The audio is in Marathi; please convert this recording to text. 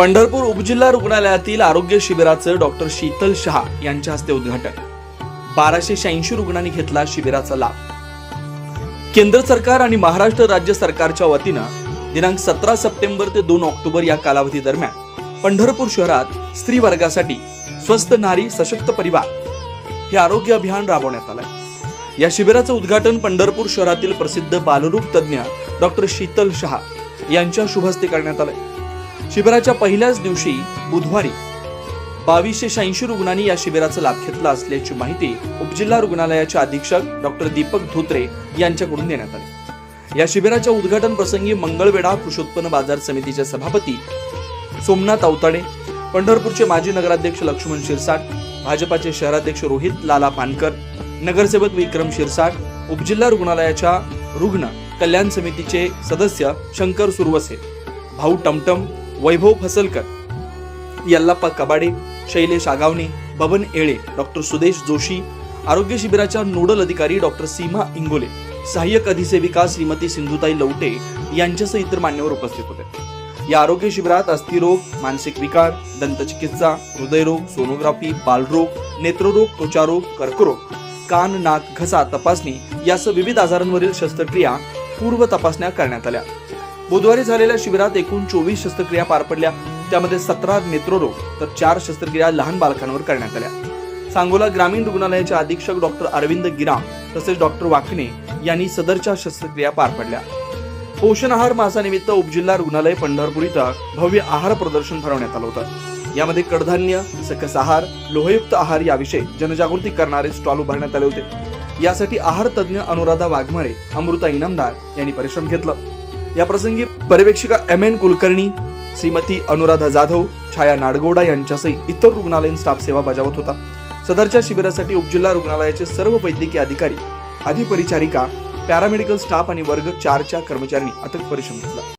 पंढरपूर उपजिल्हा रुग्णालयातील आरोग्य शिबिराचं डॉक्टर शीतल शहा यांच्या हस्ते उद्घाटन. बाराशे शहाऐंशी रुग्णांनी घेतला शिबिराचा लाभ. केंद्र सरकार आणि महाराष्ट्र राज्य सरकारच्या वतीनं दिनांक सतरा सप्टेंबर ते दोन ऑक्टोबर या कालावधी दरम्यान पंढरपूर शहरात स्त्री वर्गासाठी स्वस्त नारी सशक्त परिवार हे आरोग्य अभियान राबवण्यात आलं या शिबिराचं उद्घाटन पंढरपूर शहरातील प्रसिद्ध बालरूप तज्ज्ञ डॉक्टर शीतल शहा यांच्या शुभहस्ते करण्यात आलं शिबिराच्या पहिल्याच दिवशी बुधवारी बावीसशे शहाऐंशी रुग्णांनी या शिबिराचा लाभ घेतला असल्याची माहिती उपजिल्हा रुग्णालयाचे अधीक्षक डॉक्टर दीपक धोत्रे यांच्याकडून देण्यात आली. या शिबिराच्या उद्घाटन प्रसंगी मंगळवेढा कृषोत्पन्न बाजार समितीचे सभापती सोमनाथ अवताडे पंढरपूरचे माजी नगराध्यक्ष लक्ष्मण शिरसाट भाजपाचे शहराध्यक्ष रोहित लाला पानकर नगरसेवक विक्रम शिरसाट उपजिल्हा रुग्णालयाच्या रुग्ण कल्याण समितीचे सदस्य शंकर सुरवसे भाऊ टमटम वैभव फसलकर यल्लाप्पा कबाडे शैलेश आगावणे बबन येळे डॉक्टर सुदेश जोशी आरोग्य शिबिराच्या नोडल अधिकारी डॉक्टर सीमा इंगोले सहाय्यक अधिसेविका श्रीमती सिंधुताई लवटे यांच्यासह इतर मान्यवर उपस्थित होते. या आरोग्य शिबिरात अस्थिरोग मानसिक विकार दंतचिकित्सा हृदयरोग सोनोग्राफी बालरोग नेत्ररोग त्वचारोग कर्करोग कान नाक घसा तपासणी यासह विविध आजारांवरील शस्त्रक्रिया पूर्व तपासण्या करण्यात आल्या. बुधवारी झालेल्या शिबिरात एकूण चोवीस शस्त्रक्रिया पार पडल्या. त्यामध्ये सतरा नेत्ररोग तर चार शस्त्रक्रिया लहान बालकांवर करण्यात आल्या. सांगोला ग्रामीण रुग्णालयाचे अधीक्षक डॉक्टर अरविंद गिराम तसेच डॉक्टर वाखणे यांनी सदरच्या शस्त्रक्रिया पार पडल्या. पोषण आहार मासानिमित्त उपजिल्हा रुग्णालय पंढरपूर इथं भव्य आहार प्रदर्शन भरवण्यात आलं होतं. यामध्ये कडधान्य सकस आहार लोहयुक्त आहार याविषयी जनजागृती करणारे स्टॉल उभारण्यात आले होते. यासाठी आहार तज्ज्ञ अनुराधा वाघमारे अमृता इनामदार यांनी परिश्रम घेतलं. या प्रसंगी पर्यवेक्षिका एम एन कुलकर्णी श्रीमती अनुराधा जाधव छाया नाडगोडा यांच्यासह इतर रुग्णालयीन स्टाफ सेवा बजावत होता. सदरच्या शिबिरासाठी उपजिल्हा रुग्णालयाचे सर्व वैद्यकीय अधिकारी अधिपरिचारिका पॅरामेडिकल स्टाफ आणि वर्ग चारच्या कर्मचाऱ्यांनी अथक परिश्रम घेतला.